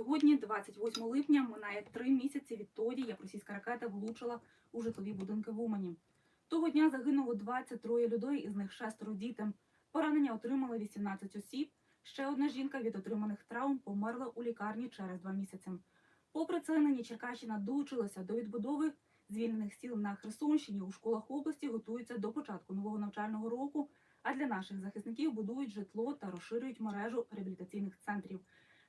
Сьогодні, 28 липня, минає три місяці відтоді, як російська ракета влучила у житлові будинки в Умані. Того дня загинуло 23 людей, із них шестеро діти. Поранення отримали 18 осіб. Ще одна жінка від отриманих травм померла у лікарні через два місяці. Попри це, нині Черкащина долучилася до відбудови звільнених сіл на Херсонщині. У школах області готуються до початку нового навчального року. А для наших захисників будують житло та розширюють мережу реабілітаційних центрів.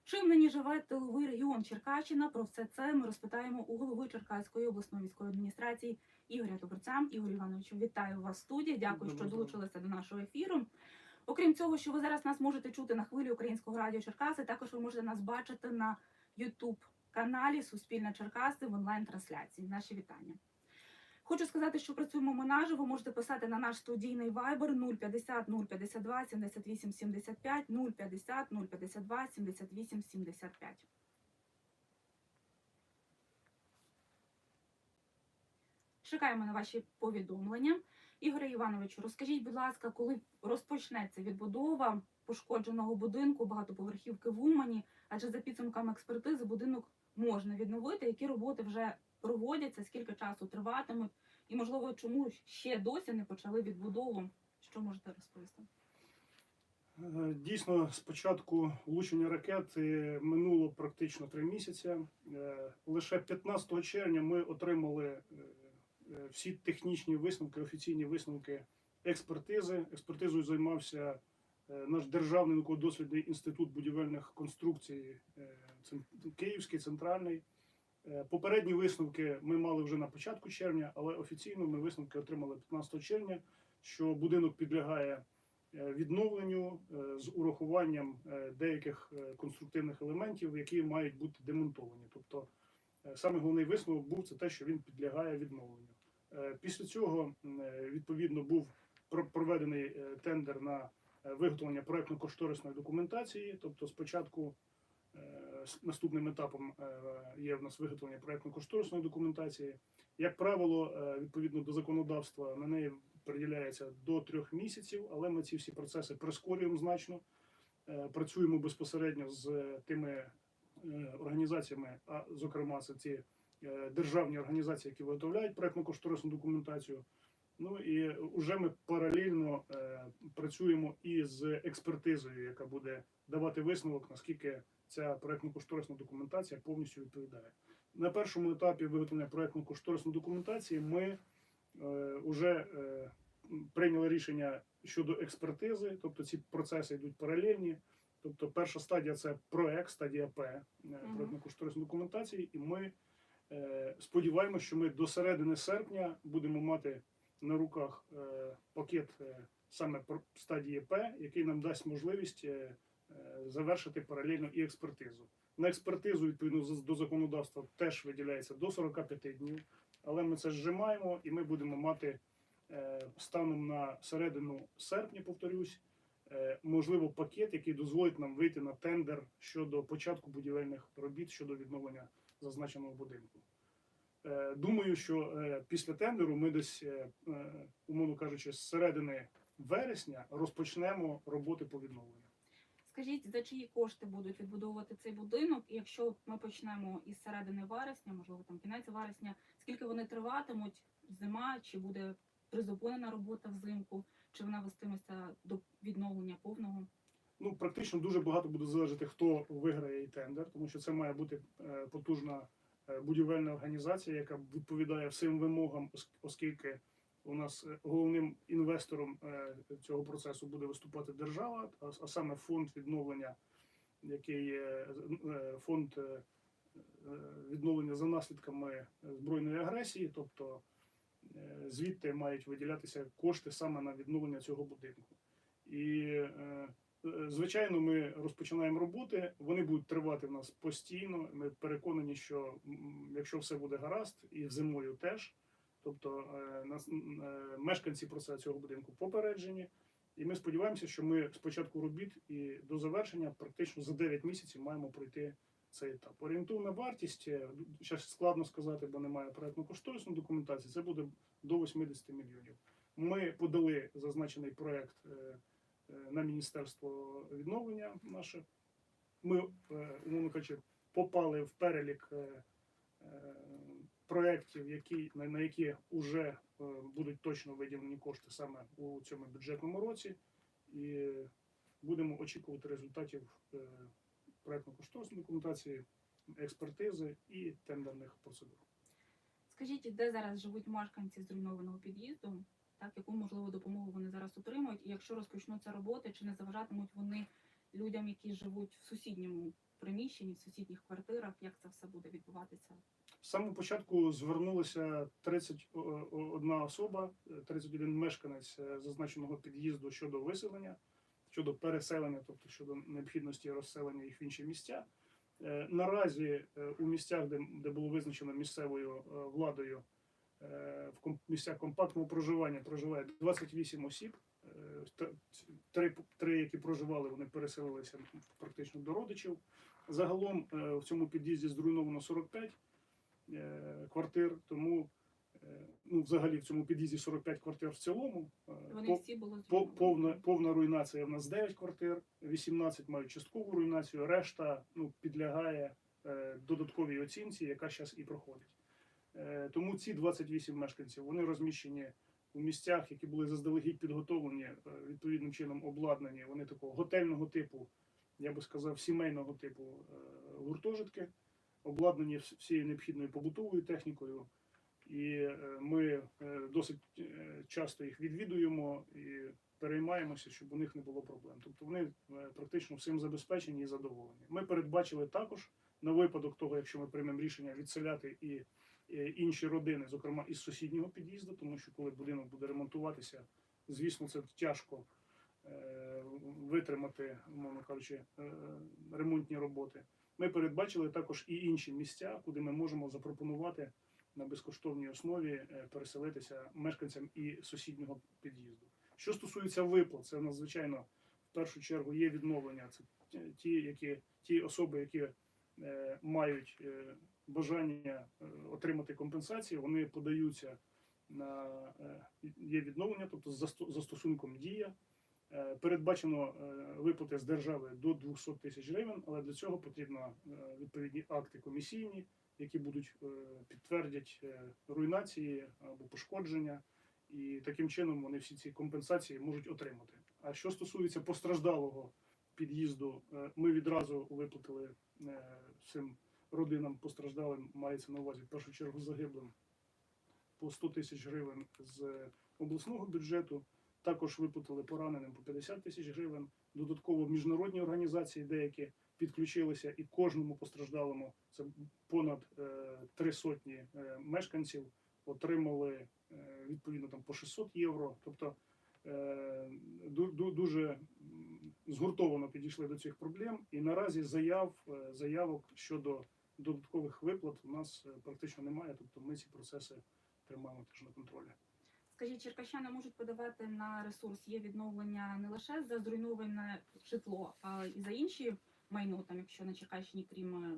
Чим нині живе тиловий регіон Черкащина? Про все це ми розпитаємо у голови Черкаської обласної військової адміністрації Ігоря Туберця. Ігор Івановичу, вітаю вас в студії. Дякую, що долучилися до нашого ефіру. Окрім цього, що ви зараз нас можете чути на хвилі українського радіо Черкаси, також ви можете нас бачити на Ютуб каналі Суспільне Черкаси в онлайн-трансляції. Наші вітання. Хочу сказати, що працюємо ми наживо. Можете писати на наш студійний вайбер 050 052 78 75 050 052 78 75. Чекаємо на ваші повідомлення. Ігоре Івановичу, розкажіть, будь ласка, коли розпочнеться відбудова пошкодженого будинку багатоповерхівки в Умані, адже за підсумками експертизи будинок можна відновити, які роботи вже проводяться, скільки часу триватимуть, і можливо, чому ще досі не почали відбудову? Що можете розповісти? Е, Дійсно, з початку влучення ракет минуло практично три місяці. Е, Лише 15 червня ми отримали е, всі технічні висновки, офіційні висновки експертизи. Експертизою займався наш державний науково-дослідний інститут будівельних конструкцій Київський центральний. Е, Попередні висновки ми мали вже на початку червня, але офіційно ми висновки отримали 15 червня, що будинок підлягає е, відновленню е, з урахуванням деяких конструктивних елементів, які мають бути демонтовані. Тобто, саме головний висновок був це те, що він підлягає відновленню. Після цього відповідно був про- проведений тендер на виготовлення проектно-кошторисної документації. Тобто, спочатку наступним етапом е, є в нас виготовлення проектно-кошторисної документації. Як правило, е, відповідно до законодавства, на неї приділяється до трьох місяців, але ми ці всі процеси прискорюємо значно. Е, Працюємо безпосередньо з тими організаціями, а зокрема, це е, державні організації, які виготовляють проектно-кошторисну документацію. Ну і вже ми паралельно працюємо і з експертизою, яка буде давати висновок, наскільки ця проектно-кошторисна документація повністю відповідає. На першому етапі виготовлення проектно-кошторисної документації ми вже прийняли рішення щодо експертизи, тобто ці процеси йдуть паралельні. Тобто, перша стадія це проект, стадія П е, Мгм. проектно-кошторисної документації, і ми е, сподіваємося, що ми до середини серпня будемо мати на руках е, пакет е, саме стадії П, який нам дасть можливість е, е, завершити паралельно і експертизу. На експертизу, відповідно до законодавства, теж виділяється до 45 днів, але ми це зжимаємо і ми будемо мати е, станом на середину серпня, повторюсь, е, можливо, пакет, який дозволить нам вийти на тендер щодо початку будівельних робіт щодо відновлення зазначеного будинку. Е, Думаю, що е, після тендеру ми десь, е, е, умовно кажучи, з середини вересня розпочнемо роботи по відновленню. Скажіть, за чиї кошти будуть відбудовувати цей будинок? І якщо ми почнемо із середини вересня, можливо, там кінець вересня, скільки вони триватимуть? Зима чи буде призупинена робота взимку, чи вона вестиметься до відновлення повного? Ну, практично дуже багато буде залежати, хто виграє і тендер, тому що це має бути е, потужна е, будівельна організація, яка відповідає всім вимогам, ос- оскільки у нас е, головним інвестором е, цього процесу буде виступати держава, а, саме фонд відновлення, який є е, фонд відновлення за наслідками збройної агресії, тобто звідти мають виділятися кошти саме на відновлення цього будинку. І Звичайно, ми розпочинаємо роботи. Вони будуть тривати в нас постійно. Ми переконані, що якщо все буде гаразд, і зимою теж, тобто е, нас е, мешканці про це цього будинку попереджені. І ми сподіваємося, що ми з початку робіт і до завершення практично за 9 місяців маємо пройти цей етап. Орієнтовна вартість е, зараз складно сказати, бо немає проектно-кошторисної документації. Це буде до 80 мільйонів. Ми подали зазначений проект. е, на міністерство відновлення наше. ми, умовно кажучи, попали в перелік проєктів, які, на, на які вже е, будуть точно виділені кошти саме у цьому бюджетному році, і будемо очікувати результатів е, проєктно-кошторисної документації, експертизи і тендерних процедур. Скажіть, де зараз живуть мешканці зруйнованого під'їзду? Так, яку можливо допомогу вони зараз отримують? І якщо розпочнуться роботи, чи не заважатимуть вони людям, які живуть в сусідньому приміщенні, в сусідніх квартирах? Як це все буде відбуватися? З самого початку звернулися 31 особа, е, 31 мешканець е, зазначеного під'їзду щодо виселення, щодо переселення, тобто щодо необхідності розселення їх в інші місця. Е, Наразі е, у місцях, де, де було визначено місцевою е, владою е, в місцях компактного проживання проживає 28 осіб. Е, Три, три, які проживали, вони переселилися практично до родичів. Загалом е, в цьому під'їзді зруйновано 45 е, квартир, тому е, ну, взагалі в цьому під'їзді 45 квартир в цілому. Е, Вони по- всі були по- повна, повна руйнація в нас 9 квартир, 18 мають часткову руйнацію, решта ну, підлягає е, додатковій оцінці, яка зараз і проходить. Е, тому ці 28 мешканців вони розміщені у місцях, які були заздалегідь підготовлені, е, відповідним чином обладнані. Вони такого готельного типу, я би сказав, сімейного типу е, гуртожитки, обладнані всією необхідною побутовою технікою. І е, ми е, досить е, часто їх відвідуємо і переймаємося, щоб у них не було проблем. Тобто вони практично всім забезпечені і задоволені. Ми передбачили також на випадок того, якщо ми приймемо рішення відселяти і інші родини, зокрема із сусіднього під'їзду, тому що коли будинок буде ремонтуватися, звісно, це тяжко витримати, умовно кажучи, ремонтні роботи. Ми передбачили також і інші місця, куди ми можемо запропонувати на безкоштовній основі е, переселитися мешканцям і сусіднього під'їзду. Що стосується виплат, це надзвичайно в першу чергу є відновлення. Це ті- які ті особи, які е, мають е, бажання е, отримати компенсації, вони подаються на е, є відновлення, тобто з засто- застосунком дія. Е, Передбачено е, виплати з держави до 200 тисяч гривень, але для цього потрібно е, відповідні акти комісійні, які будуть підтвердять руйнації або пошкодження, і таким чином вони всі ці компенсації можуть отримати. А що стосується постраждалого під'їзду, ми відразу виплатили цим родинам постраждалим, мається на увазі в першу чергу загиблим по 100 тисяч гривень з обласного бюджету. Також виплатили пораненим по 50 тисяч гривень. Додатково міжнародні організації деякі підключилися, і кожному постраждалому це понад е, три сотні е, мешканців отримали е, відповідно там по 600 євро. Тобто ду- ду- дуже згуртовано підійшли до цих проблем. І наразі заяв заявок щодо додаткових виплат у нас практично немає. Тобто ми ці процеси тримаємо теж на контролі. Скажіть, черкащани можуть подавати на ресурс є відновлення не лише за зруйноване житло, а і за інші майно, там якщо на Черкащині, крім е,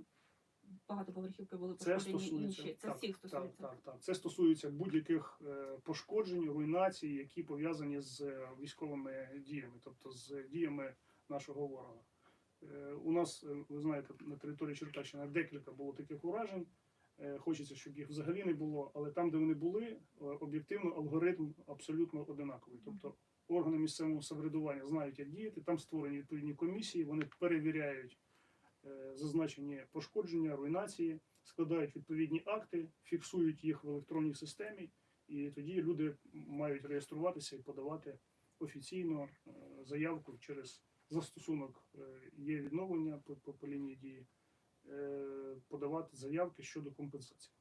багатоповерхівки, були Це пошкоджені інші. Це так, всіх стосується. так, так. Це стосується будь-яких е, пошкоджень, руйнацій, які пов'язані з е, військовими діями, тобто з діями нашого ворога. У нас, ви знаєте, на території Черкащини декілька було таких уражень. Е, Хочеться, щоб їх взагалі не було, але там, де вони були, е, об'єктивно алгоритм абсолютно одинаковий. Тобто органи місцевого самоврядування знають, як діяти. Там створені відповідні комісії, вони перевіряють е, зазначені пошкодження, руйнації, складають відповідні акти, фіксують їх в електронній системі, і тоді люди мають реєструватися і подавати офіційно заявку через застосунок є відновлення по, по, по лінії дії, подавати заявки щодо компенсації.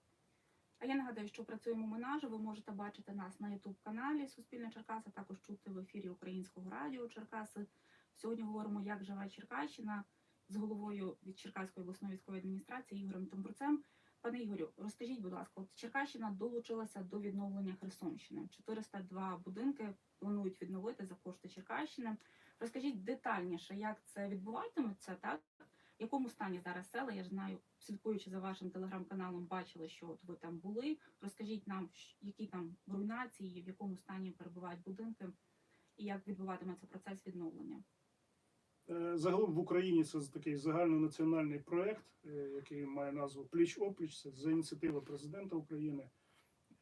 А я нагадаю, що працюємо ми наживо. Ви можете бачити нас на Ютуб каналі Суспільне Черкаси, також чути в ефірі Українського радіо Черкаси. Сьогодні говоримо, як живе Черкащина з головою від Черкаської обласної військової адміністрації Ігорем Тамбурцем. Пане Ігорю, розкажіть, будь ласка, от Черкащина долучилася до відновлення Херсонщини. 402 будинки планують відновити за кошти Черкащини. Розкажіть детальніше, як це відбуватиметься, так? Якому стані зараз села? Я ж знаю, слідкуючи за вашим телеграм-каналом, бачили, що от ви там були. Розкажіть нам, які там руйнації, в якому стані перебувають будинки, і як відбуватиметься процес відновлення. Е, Загалом в Україні це такий загальнонаціональний проєкт, е, який має назву Пліч опліч. Це за ініціативи президента України.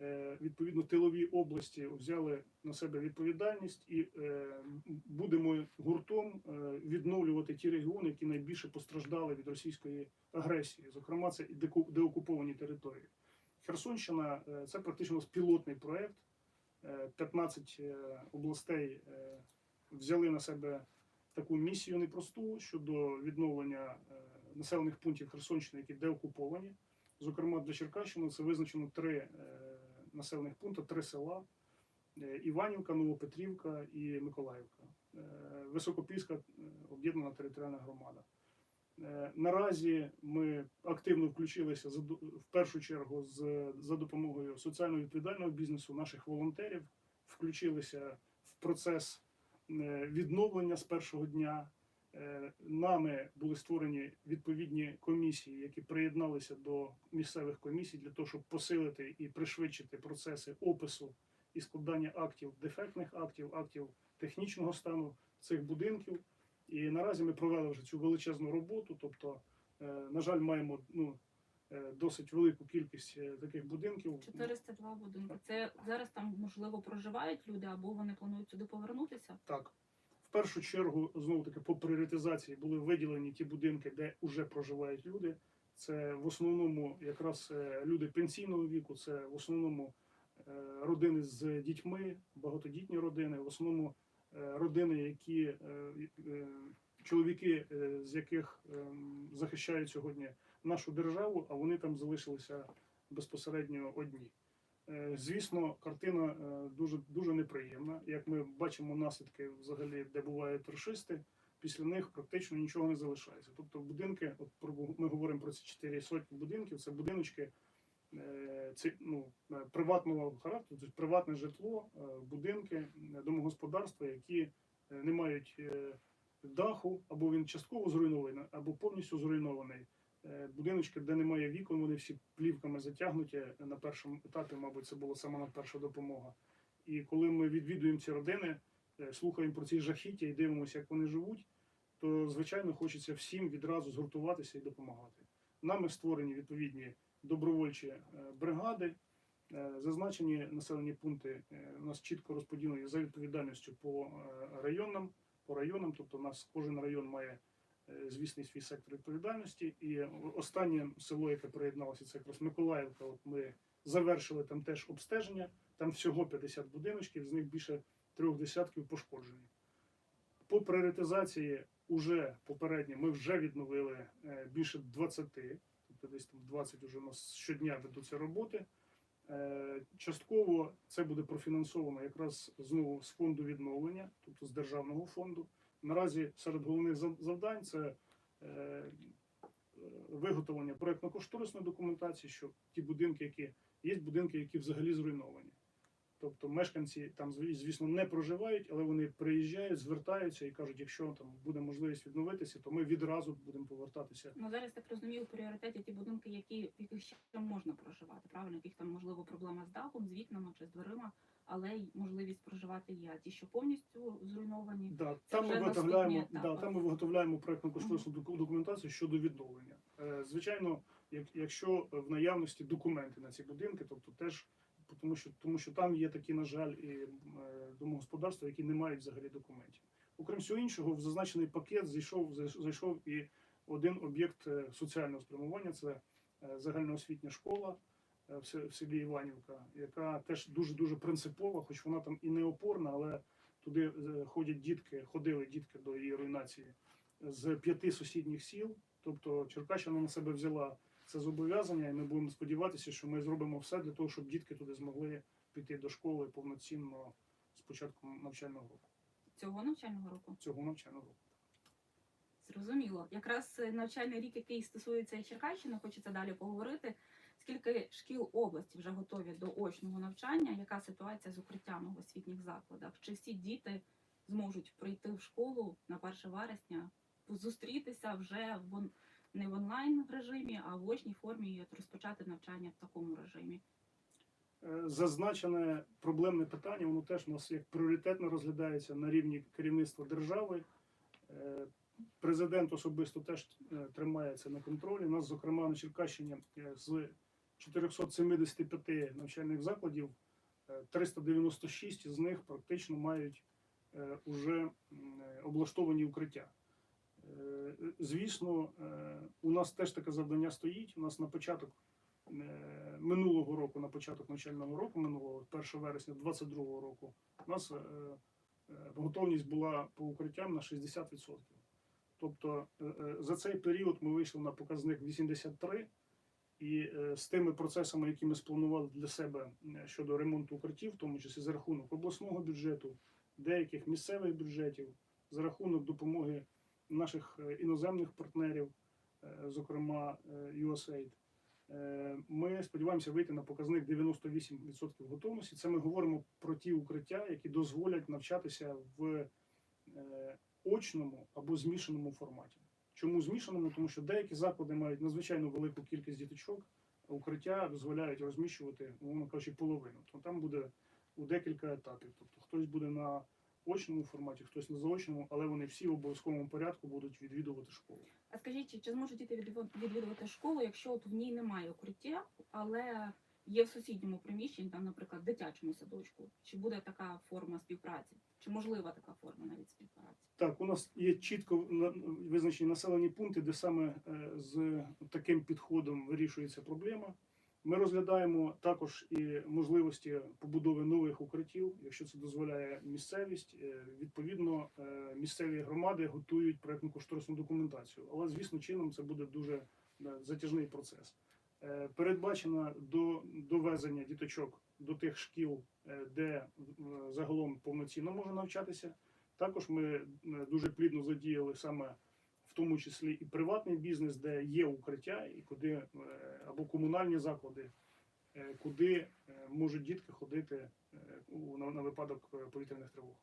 Е, Відповідно, тилові області взяли на себе відповідальність і е, будемо гуртом е, відновлювати ті регіони, які найбільше постраждали від російської агресії. Зокрема, це і деокуповані території. Херсонщина це практично пілотний проєкт. Е, 15 е, областей взяли на себе таку місію непросту щодо відновлення населених пунктів Херсонщини, які деокуповані. Зокрема, для Черкащини це визначено три населених пункти, три села: Е, Іванівка, Новопетрівка і Миколаївка. Е, Високопільська е, об'єднана територіальна громада. Наразі ми активно включилися в першу чергу за допомогою соціально відповідального бізнесу, наших волонтерів, включилися в процес відновлення з першого дня. Е, Нами були створені відповідні комісії, які приєдналися до місцевих комісій для того, щоб посилити і пришвидшити процеси опису і складання актів, дефектних актів, актів технічного стану цих будинків. І наразі ми провели вже цю величезну роботу. Тобто, е, на жаль, маємо ну, е, досить велику кількість таких будинків. 402 будинки. Це зараз там можливо проживають люди, або вони планують сюди повернутися. Так. Першу чергу, знову таки, по пріоритизації були виділені ті будинки, де вже проживають люди. Це в основному якраз е, люди пенсійного віку, це в основному е, родини з дітьми, багатодітні родини, в основному е, родини, які чоловіки, з яких ем, захищають сьогодні нашу державу, а вони там залишилися безпосередньо одні. Е, Звісно, картина е, дуже дуже неприємна. Як ми бачимо наслідки, взагалі, де бувають рашисти, після них практично нічого не залишається. Тобто, будинки, от ми говоримо про ці чотири сотні будинків, це будиночки е, ці, ну, приватного характеру, тобто приватне житло, будинки, домогосподарства, які не мають даху, або він частково зруйнований, або повністю зруйнований. Е, Будиночки, де немає вікон, вони всі плівками затягнуті. На першому етапі, мабуть, це була сама перша допомога. І коли ми відвідуємо ці родини, е, слухаємо про ці жахіття і дивимося, як вони живуть, то звичайно хочеться всім відразу згуртуватися і допомагати. Нами створені відповідні добровольчі е, бригади. Зазначені населені пункти у нас чітко розподілені за відповідальністю по районам, по районам, тобто у нас кожен район має звісний свій сектор відповідальності. І останнє село, яке приєдналося, це якраз Миколаївка. От ми завершили там теж обстеження. Там всього 50 будиночків, з них більше трьох десятків пошкоджені. По пріоритизації уже попередньо ми вже відновили е, більше 20, тобто десь там 20 уже у нас щодня ведуться роботи. Е, Частково це буде профінансовано якраз знову з фонду відновлення, тобто з державного фонду. Наразі серед головних зав- завдань це е, виготовлення проєктно-кошторисної документації, що ті будинки, які є будинки, які взагалі зруйновані. Тобто мешканці там, зві- звісно, не проживають, але вони приїжджають, звертаються і кажуть, якщо там буде можливість відновитися, то ми відразу будемо повертатися. Ну зараз так розумію, в пріоритеті ті будинки, які в яких ще можна проживати, правильно, яких там можливо проблема з дахом, з вікнами чи з дверима, але й можливість проживати є. А ті, що повністю зруйновані, Да, там ми виготовляємо, да, там ми виготовляємо проєктну кошторисну доку- документацію щодо відновлення. Е, Звичайно, як, якщо в наявності документи на ці будинки, тобто теж тому, що тому, що там є такі, на жаль, і е, домогосподарства, які не мають взагалі документів. Окрім всього іншого, в зазначений пакет зайшов зайшов і один об'єкт е, соціального спрямування. Це е, загальноосвітня школа в селі Іванівка, яка теж дуже дуже принципова, хоч вона там і не опорна, але туди ходять дітки, ходили дітки до її руйнації з п'яти сусідніх сіл. Тобто Черкащина на себе взяла це зобов'язання, і ми будемо сподіватися, що ми зробимо все для того, щоб дітки туди змогли піти до школи повноцінно з початком навчального року, цього навчального року. цього навчального року. Зрозуміло. Якраз е, навчальний рік, який стосується Черкащини, хочеться далі поговорити. Скільки шкіл області вже готові до очного навчання? Яка ситуація з укриттями в освітніх закладах? Чи всі діти зможуть прийти в школу на 1 вересня, зустрітися вже в не в онлайн режимі, а в очній формі і от розпочати навчання в такому режимі? Е, Зазначене проблемне питання, воно теж у нас як пріоритетно розглядається на рівні керівництва держави. Е, Президент особисто теж е, тримає це на контролі. У нас, зокрема, на Черкащині з 475 навчальних закладів е, 396 з них практично мають уже облаштовані укриття. Е, Звісно, е, у нас теж таке завдання стоїть. У нас на початок е, минулого року, на початок навчального року, минулого 1 вересня 2022 року, у нас готовність була по укриттям на 60%. Тобто за цей період ми вийшли на показник 83, і з тими процесами, які ми спланували для себе щодо ремонту укриттів, в тому числі за рахунок обласного бюджету, деяких місцевих бюджетів, за рахунок допомоги наших е, іноземних партнерів, е, зокрема е, USAID, ми сподіваємося вийти на показник 98% готовності. Це ми говоримо про ті укриття, які дозволять навчатися в очному або змішаному форматі. Чому змішаному? Тому що деякі заклади мають надзвичайно велику кількість діточок, а укриття дозволяють розміщувати, умовно кажучи, половину. То там буде у декілька етапів. Тобто хтось буде на очному форматі, хтось на заочному, але вони всі в обов'язковому порядку будуть відвідувати школу. А скажіть, чи- зможуть діти відвід- відвідувати школу, якщо от в ній немає укриття, але є в сусідньому приміщенні, там, наприклад, дитячому садочку? Чи буде така форма співпраці? Чи можлива така форма навіть співпраці? Так, у нас є чітко на- визначені населені пункти, де саме е, з таким підходом вирішується проблема. Ми розглядаємо також і можливості побудови нових укриттів, якщо це дозволяє місцевість. Е, Відповідно, е, місцеві громади готують проектну кошторисну документацію. Але звісно, чином це буде дуже е, затяжний процес. Передбачено до довезення діточок до тих шкіл, де загалом повноцінно можна навчатися. Також ми дуже плідно задіяли саме в тому числі і приватний бізнес, де є укриття, і куди е, або комунальні заклади, е, куди е, можуть дітки ходити на, випадок повітряних тривог.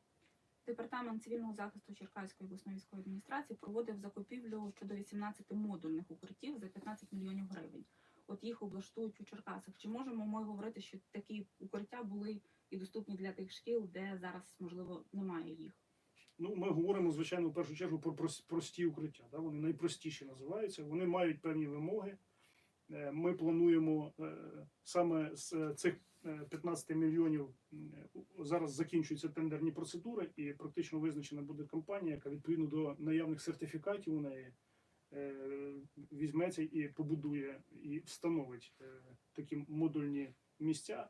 Департамент цивільного захисту Черкаської обласної військової адміністрації проводив закупівлю щодо 18 модульних укриттів за 15 мільйонів гривень. От їх облаштують у Черкасах. Чи можемо ми говорити, що такі укриття були і доступні для тих шкіл, де зараз можливо немає їх? Ну, ми говоримо, звичайно, в першу чергу про прості укриття. Да? Вони найпростіші називаються. Вони мають певні вимоги. Е, Ми плануємо е, саме з е, цих е, 15 мільйонів зараз закінчуються тендерні процедури, і практично визначена буде компанія, яка відповідно до наявних сертифікатів у неї візьметься і побудує і встановить такі модульні місця.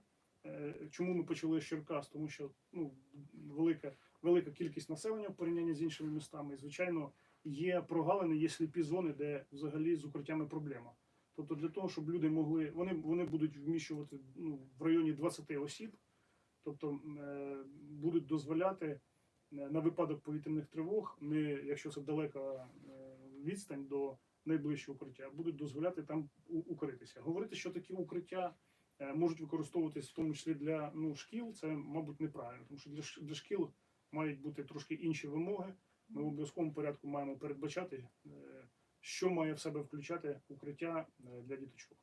Чому ми почали з Черкас? Тому що ну, велика велика кількість населення в порівнянні з іншими містами. І, звичайно, є прогалини, є сліпі зони, де взагалі з укриттями проблема. Тобто, для того, щоб люди могли, вони, вони будуть вміщувати ну, в районі 20 осіб, тобто е, будуть дозволяти е, на випадок повітряних тривог, не якщо це далека е, відстань до найближчого укриття, будуть дозволяти там укритися. Говорити, що такі укриття е, можуть використовуватись в тому числі для ну, шкіл, це, мабуть, неправильно, тому що для, для шкіл мають бути трошки інші вимоги. Ми в обов'язковому порядку маємо передбачати, е, що має в себе включати укриття е, для діточок.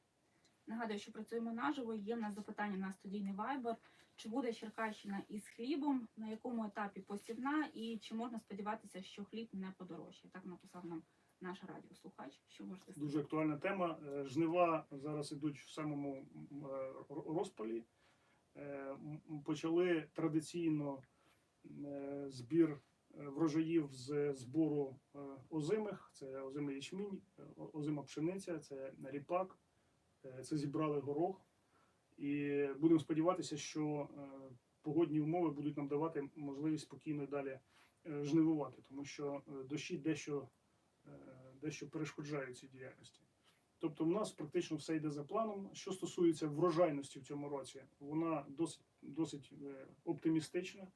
Нагадую, що працюємо наживо. Є в нас запитання на студійний вайбер. Чи буде Черкащина із хлібом? На якому етапі посівна? І чи можна сподіватися, що хліб не подорожчає? Так написав нам наш радіослухач. Що можете сказати? Дуже актуальна тема. Е, Жнива зараз ідуть в самому розпалі. Почали традиційно збір е, врожаїв з збору е, озимих. Це озимий ячмінь, е, озима пшениця, це ріпак, е, це зібрали горох. І будемо сподіватися, що е, погодні умови будуть нам давати можливість спокійно далі е, жнивувати, тому що е, дощі дещо е, дещо перешкоджають цій діяльності. Тобто, в нас практично все йде за планом. Що стосується врожайності в цьому році, вона досить досить е, оптимістична.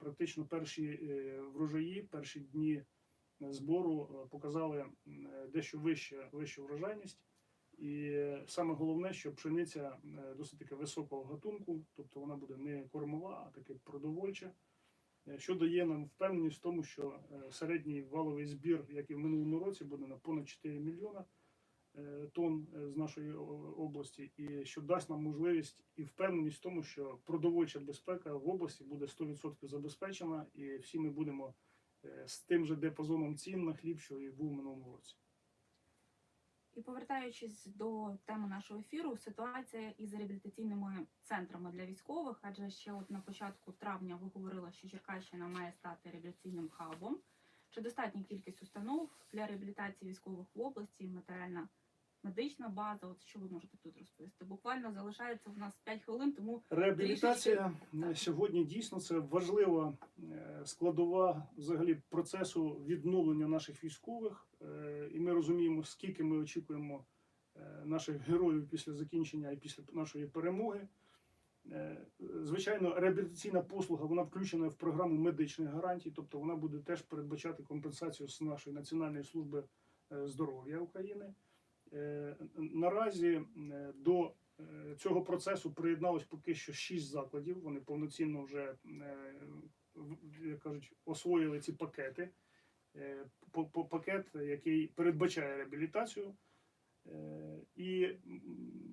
Практично перші е, врожаї, перші дні е, збору е, показали дещо вище, вищу врожайність. І саме головне, що пшениця досить таки високого гатунку, тобто вона буде не кормова, а таки продовольча. Що дає нам впевненість в тому, що середній валовий збір, як і в минулому році, буде на понад 4 мільйона тонн е, з нашої області, і що дасть нам можливість і впевненість в тому, що продовольча безпека в області буде 100% забезпечена, і всі ми будемо е, з тим же диапазоном цін на хліб, що і був минулому році. І повертаючись до теми нашого ефіру, ситуація із реабілітаційними центрами для військових, адже ще от на початку травня ви говорили, що Черкащина має стати реабілітаційним хабом. Чи достатня кількість установ для реабілітації військових в області, матеріальна медична база? От що ви можете тут розповісти? Буквально залишається в нас 5 хвилин, тому Реабілітація на сьогодні дійсно це важлива е, складова взагалі процесу відновлення наших військових. Е, І ми розуміємо, скільки ми очікуємо е, наших героїв після закінчення і після нашої перемоги. Е, Звичайно, реабілітаційна послуга вона включена в програму медичних гарантій, тобто вона буде теж передбачати компенсацію з нашої Національної служби е, здоров'я України. Е, Наразі до цього процесу приєдналось поки що шість закладів. Вони повноцінно вже як кажуть, освоїли ці пакети. Пакет, який передбачає реабілітацію. І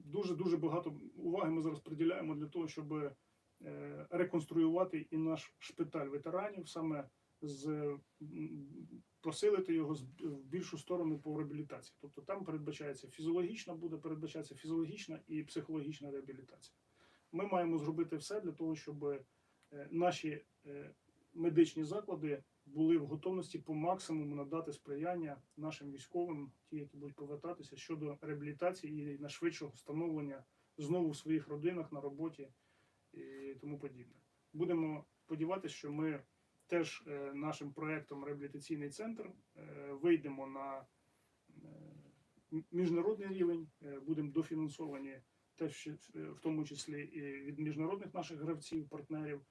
дуже дуже багато уваги ми зараз приділяємо для того, щоб е, реконструювати і наш шпиталь ветеранів, саме з посилити його в більшу сторону по реабілітації. Тобто там передбачається фізіологічна, буде передбачатися фізіологічна і психологічна реабілітація. Ми маємо зробити все для того, щоб е, наші е, медичні заклади були в готовності по максимуму надати сприяння нашим військовим, ті, які будуть повертатися щодо реабілітації і найшвидшого встановлення знову в своїх родинах на роботі і тому подібне. Будемо сподіватися, що ми теж е, нашим проектом реабілітаційний центр е, вийдемо на е, міжнародний рівень, будемо дофінансовані теж в тому числі і від міжнародних наших гравців, партнерів.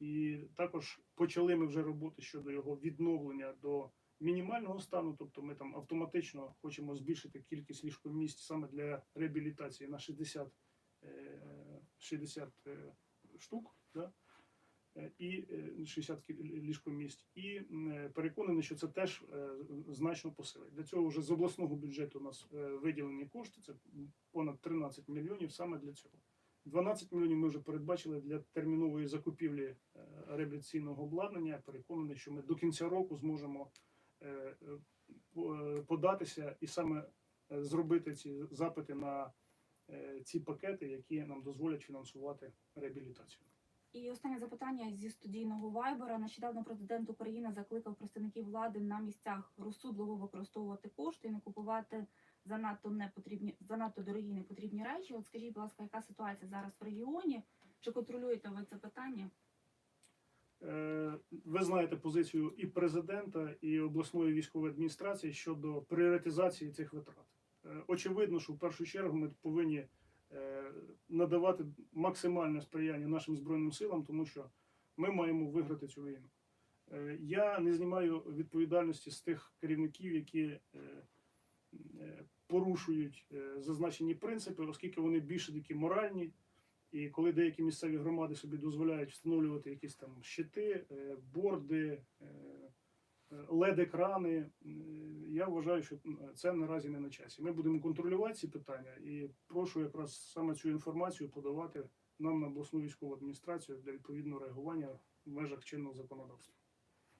І також почали ми вже роботи щодо його відновлення до мінімального стану. Тобто ми там автоматично хочемо збільшити кількість ліжкомісць саме для реабілітації на 60, е, 60 е, штук. Да? Е, І е, 60 кі- ліжкомісць, і е, переконаний, що це теж е, значно посилить. Для цього вже з обласного бюджету у нас е, виділені кошти. Це понад 13 мільйонів саме для цього. 12 мільйонів ми вже передбачили для термінової закупівлі е, реабілітаційного обладнання. Переконаний, що ми до кінця року зможемо е, е, по- податися і саме зробити ці запити на ці пакети, які нам дозволять фінансувати реабілітацію. І останнє запитання зі студійного вайбера. Нещодавно президент України закликав представників влади на місцях розсудливо використовувати кошти і не купувати занадто непотрібні, занадто дорогі непотрібні речі. От скажіть, будь ласка, яка ситуація зараз в регіоні? Чи контролюєте ви це питання? Е, Ви знаєте позицію і президента, і обласної військової адміністрації щодо пріоритизації цих витрат. Е, Очевидно, що в першу чергу ми повинні е, надавати максимальне сприяння нашим збройним силам, тому що ми маємо виграти цю війну. Я не знімаю відповідальності з тих керівників, які порушують е, зазначені принципи, оскільки вони більше такі моральні. І коли деякі місцеві громади собі дозволяють встановлювати якісь там щити, е, борди, е, е, лед-екрани, е, я вважаю, що це наразі не на часі. Ми будемо контролювати ці питання і прошу якраз саме цю інформацію подавати нам на обласну військову адміністрацію для відповідного реагування в межах чинного законодавства.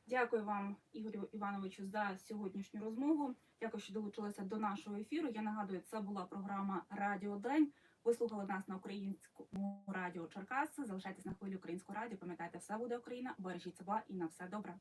Дякую вам, Ігорю Івановичу, за сьогоднішню розмову. Дякую, що долучилися до нашого ефіру. Я нагадую, це була програма Радіо День. Ви слухали нас на українському радіо Черкаси. Залишайтесь на хвилі українського радіо. Пам'ятайте, все буде Україна. Бережіть себе і на все добре.